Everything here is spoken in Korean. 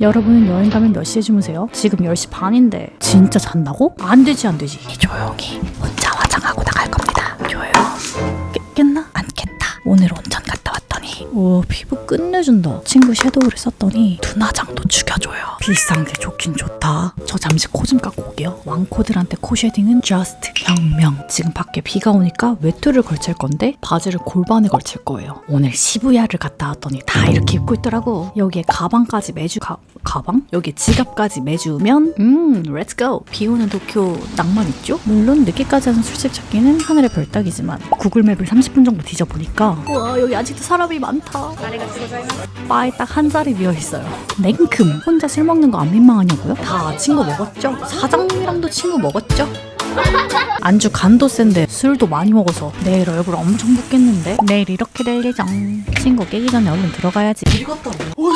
여러분은 여행 가면 몇 시에 주무세요? 지금 10시 반인데 진짜 잔다고? 안 되지 안 되지. 조용히 혼자 화장하고 나갈 겁니다. 조용. 깨, 깼나? 안 깼다. 오늘 온천 갔다 왔더니. 오 피부 끝내준다. 친구 섀도우를 썼더니 두나장도 죽여줘요. 비싼 게 좋긴 좋다. 저 잠시 코 좀 깎고 올게요. 왕코들한테 코 쉐딩은 just 혁명. 지금 밖에 비가 오니까 외투를 걸칠 건데 바지를 골반에 걸칠 거예요. 오늘 시부야를 갔다 왔더니 다 이렇게 입고 있더라고. 여기에 가방까지 매주 가, 가방? 여기 지갑까지 매주면 음 렛츠고 비 오는 도쿄 낭만 있죠? 물론 늦게까지 하는 술집 찾기는 하늘의 별 따기지만 구글맵을 30분 정도 뒤져보니까 와 여기 아직도 사람이 많다 바에 딱 한 자리 비어 있어요 냉큼 혼자 술 먹는 거 안 민망하냐고요? 다 친구 먹었죠? 사장님이랑도 친구 먹었죠? 안주 간도 센데 술도 많이 먹어서 내일 얼굴 엄청 붓겠는데 내일 이렇게 될 예정 친구 깨기 전에 얼른 들어가야지 이것도 뭐야? 오